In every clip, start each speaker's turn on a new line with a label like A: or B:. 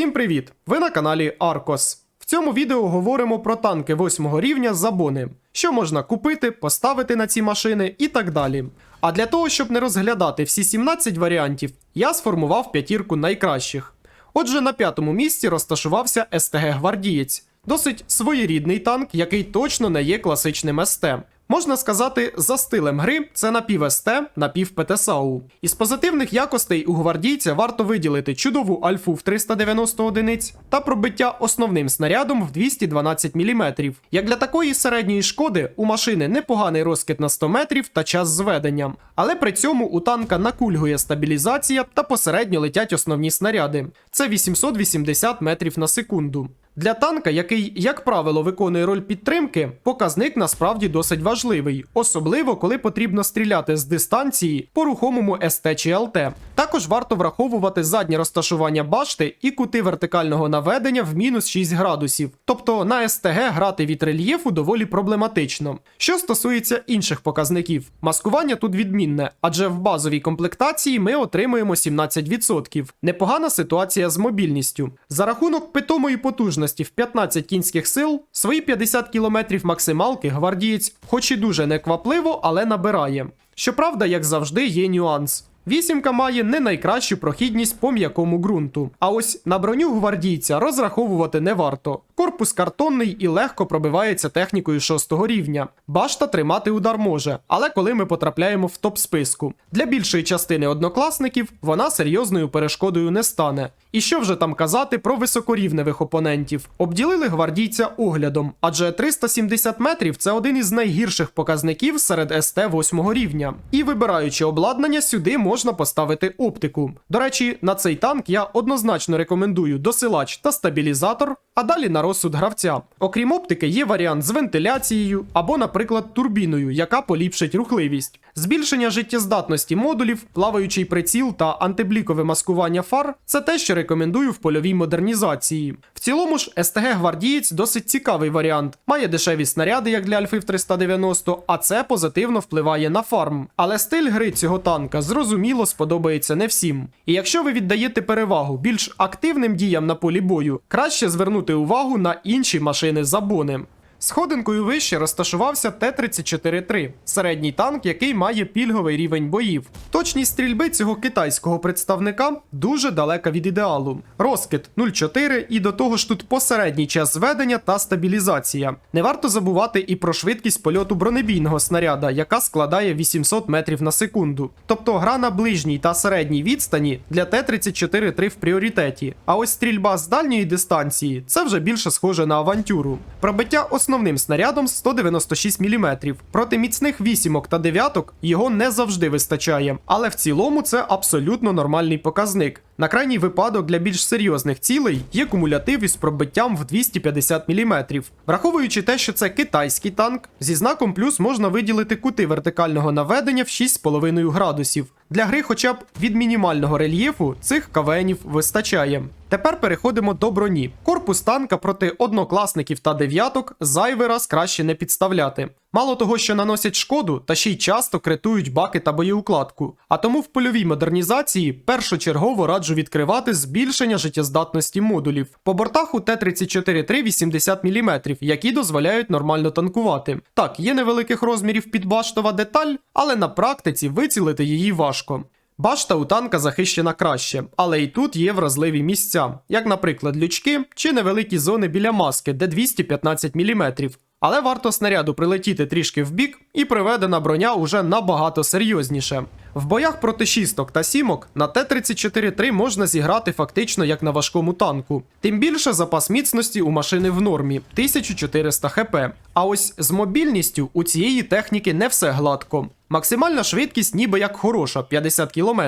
A: Всім привіт! Ви на каналі Аркос. В цьому відео говоримо про танки 8 рівня Забони, що можна купити, поставити на ці машини і так далі. А для того, щоб не розглядати всі 17 варіантів, я сформував п'ятірку найкращих. Отже, на п'ятому місці розташувався СТГ Гвардієць, досить своєрідний танк, який точно не є класичним СТ. Можна сказати, за стилем гри це напів СТ, напів ПТСАУ. Із позитивних якостей у гвардійця варто виділити чудову альфу в 390 одиниць та пробиття основним снарядом в 212 мм. Як для такої середньої шкоди, у машини непоганий розкид на 100 метрів та час зведення. Але при цьому у танка накульгує стабілізація та посередньо летять основні снаряди. Це 880 метрів на секунду. Для танка, який, як правило, виконує роль підтримки, показник насправді досить важливий, особливо коли потрібно стріляти з дистанції по рухомому СТ чи ЛТ. Також варто враховувати заднє розташування башти і кути вертикального наведення в мінус 6 градусів. Тобто на СТГ грати від рельєфу доволі проблематично. Що стосується інших показників, маскування тут відмінне, адже в базовій комплектації ми отримуємо 17%. Непогана ситуація з мобільністю. За рахунок питомої потужності в 15 кінських сил, свої 50 км максималки гвардієць, хоч і дуже неквапливо, але набирає. Щоправда, як завжди, є нюанс. Вісімка має не найкращу прохідність по м'якому ґрунту. А ось на броню гвардійця розраховувати не варто. Корпус картонний і легко пробивається технікою 6 рівня. Башта тримати удар може, але коли ми потрапляємо в топ списку. Для більшої частини однокласників вона серйозною перешкодою не стане. І що вже там казати про високорівневих опонентів? Обділили гвардійця оглядом, адже 370 метрів це один із найгірших показників серед СТ 8 рівня. І вибираючи обладнання, сюди можна поставити оптику. До речі, на цей танк я однозначно рекомендую досилач та стабілізатор, а далі на розсуд гравця. Окрім оптики, є варіант з вентиляцією або, наприклад, турбіною, яка поліпшить рухливість. Збільшення життєздатності модулів, плаваючий приціл та антиблікове маскування фар це те, що рекомендую в польовій модернізації. В цілому ж СТГ Гвардієць досить цікавий варіант. Має дешеві снаряди, як для Альфи в 390, а це позитивно впливає на фарм. Але стиль гри цього танка зрозуміло сподобається не всім. І якщо ви віддаєте перевагу більш активним діям на полі бою, краще звернути увагу на інші машини забони. Сходинкою вище розташувався Т-34-3, середній танк, який має пільговий рівень боїв. Точність стрільби цього китайського представника дуже далека від ідеалу. Розкид 0,4 і до того ж тут посередній час зведення та стабілізація. Не варто забувати і про швидкість польоту бронебійного снаряда, яка складає 800 метрів на секунду. Тобто гра на ближній та середній відстані для Т-34-3 в пріоритеті. А ось стрільба з дальньої дистанції це вже більше схоже на авантюру. Пробиття основним снарядом 196 мм. Проти міцних вісімок та дев'яток його не завжди вистачає, але в цілому це абсолютно нормальний показник. На крайній випадок для більш серйозних цілей є кумулятив із пробиттям в 250 мм. Враховуючи те, що це китайський танк, зі знаком плюс можна виділити кути вертикального наведення в 6,5 градусів. Для гри хоча б від мінімального рельєфу цих КВНів вистачає. Тепер переходимо до броні. Корпус танка проти однокласників та дев'яток зайвий раз краще не підставляти. Мало того, що наносять шкоду, та ще й часто критують баки та боєукладку. А тому в польовій модернізації першочергово раджу відкривати збільшення життєздатності модулів. По бортах у Т-34-3 80 мм, які дозволяють нормально танкувати. Так, є невеликих розмірів підбаштова деталь, але на практиці вицілити її важко. Башта у танка захищена краще, але і тут є вразливі місця, як, наприклад, лючки чи невеликі зони біля маски, де 215 мм. Але варто снаряду прилетіти трішки вбік, і приведена броня уже набагато серйозніше. В боях проти шісток та сімок на Т-34-3 можна зіграти фактично як на важкому танку. Тим більше запас міцності у машини в нормі 1400 хп. А ось з мобільністю у цієї техніки не все гладко. Максимальна швидкість ніби як хороша 50 км.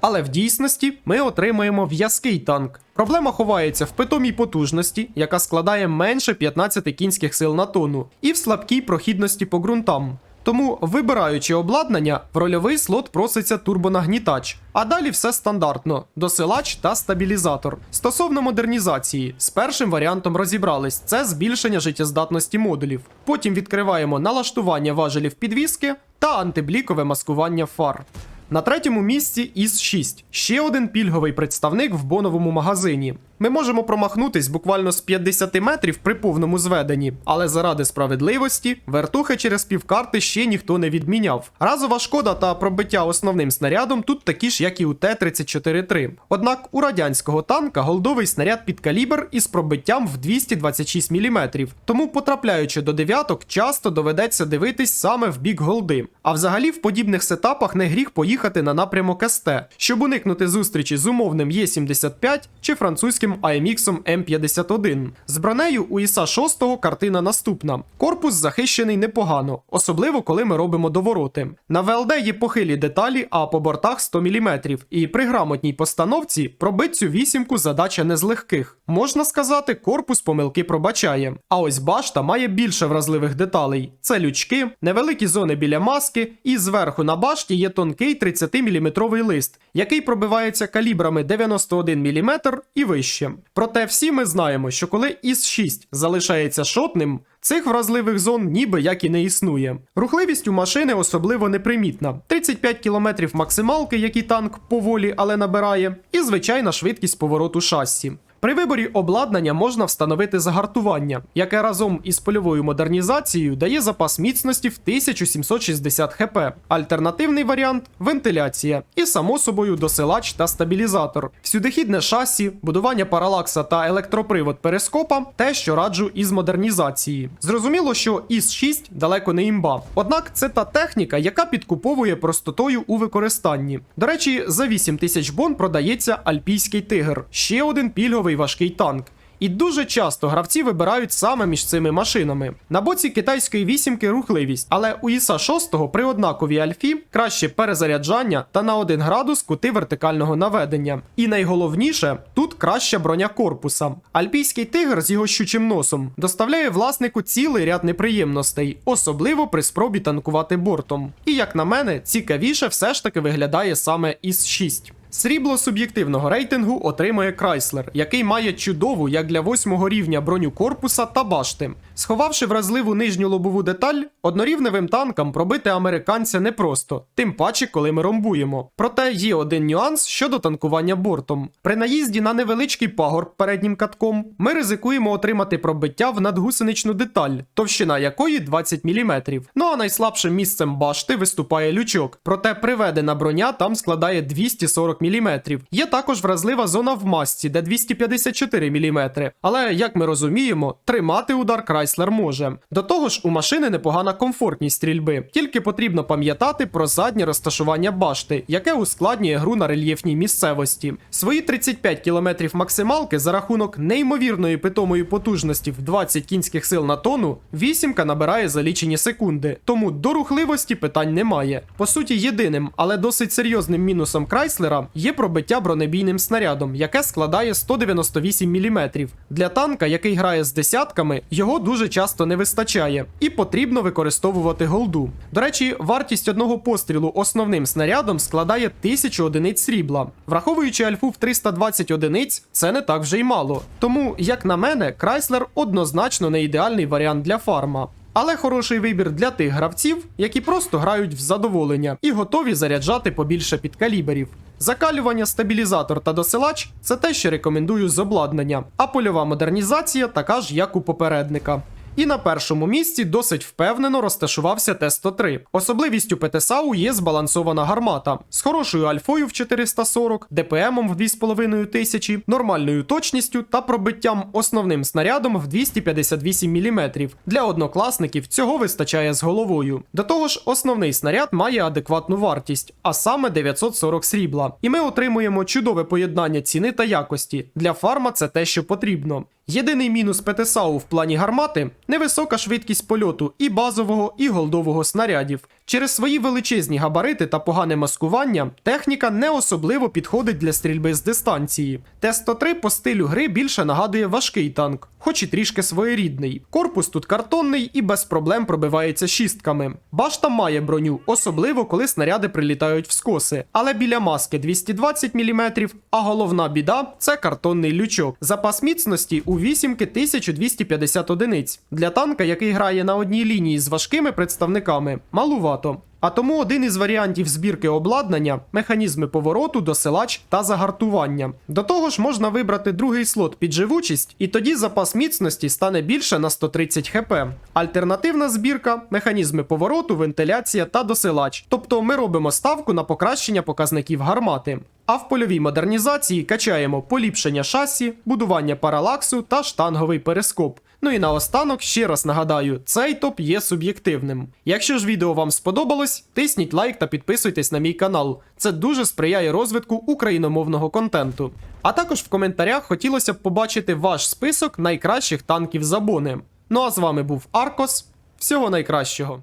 A: Але в дійсності ми отримаємо в'язкий танк. Проблема ховається в питомій потужності, яка складає менше 15 кінських сил на тонну, і в слабкій прохідності по ґрунтам. Тому, вибираючи обладнання, в рольовий слот проситься турбонагнітач, а далі все стандартно: досилач та стабілізатор. Стосовно модернізації, з першим варіантом розібрались це збільшення життєздатності модулів. Потім відкриваємо налаштування важелів підвіски та антиблікове маскування фар. На третьому місці із 6 ще один пільговий представник в боновому магазині. Ми можемо промахнутись буквально з 50 метрів при повному зведенні, але заради справедливості вертухи через півкарти ще ніхто не відміняв. Разова шкода та пробиття основним снарядом тут такі ж, як і у Т-34-3. Однак у радянського танка голдовий снаряд під калібр із пробиттям в 226 мм, тому потрапляючи до дев'яток, часто доведеться дивитись саме в бік голди. А взагалі в подібних сетапах не гріх поїхати на напрямок СТ, щоб уникнути зустрічі з умовним Є75 чи французьким AMX М51. З бронею у ІСа 6 картина наступна. Корпус захищений непогано, особливо коли ми робимо довороти. На ВЛД є похилі деталі, а по бортах 100 мм. І при грамотній постановці пробити цю вісімку задача не з легких. Можна сказати, корпус помилки пробачає. А ось башта має більше вразливих деталей: це лючки, невеликі зони біля маски, і зверху на башті є тонкий 30-мм лист, який пробивається калібрами 91 мм і вище. Проте всі ми знаємо, що коли ІС-6 залишається шотним, Цих вразливих зон ніби як і не існує. Рухливість у машини особливо непримітна: 35 км максималки, який танк поволі, але набирає, і звичайна швидкість повороту шасі. При виборі обладнання можна встановити загартування, яке разом із польовою модернізацією дає запас міцності в 1760 хп. Альтернативний варіант вентиляція і, само собою, досилач та стабілізатор. Всюдихідне шасі, будування паралакса та електропривод перископа те, що раджу із модернізації. Зрозуміло, що ІС-6 далеко не імба. Однак це та техніка, яка підкуповує простотою у використанні. До речі, за 8 тисяч бон продається альпійський тигр, ще один пільговий важкий танк. І дуже часто гравці вибирають саме між цими машинами. На боці китайської вісімки рухливість, але у ІСа 6 при однаковій альфі краще перезаряджання та на 1 градус кути вертикального наведення. І найголовніше, тут краща броня корпуса. Альпійський тигр з його щучим носом доставляє власнику цілий ряд неприємностей, особливо при спробі танкувати бортом. І як на мене, цікавіше все ж таки виглядає саме ІС 6. Срібло суб'єктивного рейтингу отримує Крайслер, який має чудову, як для восьмого рівня броню корпуса та башти. Сховавши вразливу нижню лобову деталь, однорівневим танкам пробити американця непросто, тим паче, коли ми ромбуємо. Проте є один нюанс щодо танкування бортом. При наїзді на невеличкий пагорб переднім катком ми ризикуємо отримати пробиття в надгусеничну деталь, товщина якої 20 мм. Ну а найслабшим місцем башти виступає лючок. Проте приведена броня там складає 240 мм. Є також вразлива зона в масці, де 254 мм. Але як ми розуміємо, тримати удар Крайслер може. До того ж, у машини непогана комфортність стрільби, тільки потрібно пам'ятати про заднє розташування башти, яке ускладнює гру на рельєфній місцевості. Свої 35 км максималки за рахунок неймовірної питомої потужності в 20 кінських сил на тонну, вісімка набирає за лічені секунди. Тому до рухливості питань немає. По суті, єдиним, але досить серйозним мінусом Крайслера є пробиття бронебійним снарядом, яке складає 198 мм. Для танка, який грає з десятками, його дуже часто не вистачає, і потрібно використовувати голду. До речі, вартість одного пострілу основним снарядом складає 1000 одиниць срібла. Враховуючи альфу в 320 одиниць, це не так вже й мало. Тому, як на мене, Крайслер однозначно не ідеальний варіант для фарма. Але хороший вибір для тих гравців, які просто грають в задоволення і готові заряджати побільше підкаліберів. Закалювання, стабілізатор та досилач це те, що рекомендую з обладнання, а польова модернізація така ж, як у попередника. І на першому місці досить впевнено розташувався Т-103. Особливістю ПТСАУ є збалансована гармата з хорошою альфою в 440, ДПМом в 2500, нормальною точністю та пробиттям основним снарядом в 258 мм. Для однокласників цього вистачає з головою. До того ж, основний снаряд має адекватну вартість, а саме 940 срібла. І ми отримуємо чудове поєднання ціни та якості. Для фарма це те, що потрібно. Єдиний мінус ПТСАУ в плані гармати невисока швидкість польоту і базового, і голдового снарядів. Через свої величезні габарити та погане маскування техніка не особливо підходить для стрільби з дистанції. Т-103 по стилю гри більше нагадує важкий танк, хоч і трішки своєрідний. Корпус тут картонний і без проблем пробивається шістками. Башта має броню, особливо коли снаряди прилітають в скоси, але біля маски 220 мм, а головна біда це картонний лючок. Запас міцності у вісімки 1250 одиниць. Для танка, який грає на одній лінії з важкими представниками, малувато. А тому один із варіантів збірки обладнання механізми повороту, досилач та загартування. До того ж, можна вибрати другий слот під живучість, і тоді запас міцності стане більше на 130 хп. Альтернативна збірка механізми повороту, вентиляція та досилач. Тобто ми робимо ставку на покращення показників гармати. А в польовій модернізації качаємо поліпшення шасі, будування паралаксу та штанговий перископ. Ну і наостанок ще раз нагадаю, цей топ є суб'єктивним. Якщо ж відео вам сподобалось, тисніть лайк та підписуйтесь на мій канал. Це дуже сприяє розвитку україномовного контенту. А також в коментарях хотілося б побачити ваш список найкращих танків Забони. Ну а з вами був Аркос. Всього найкращого.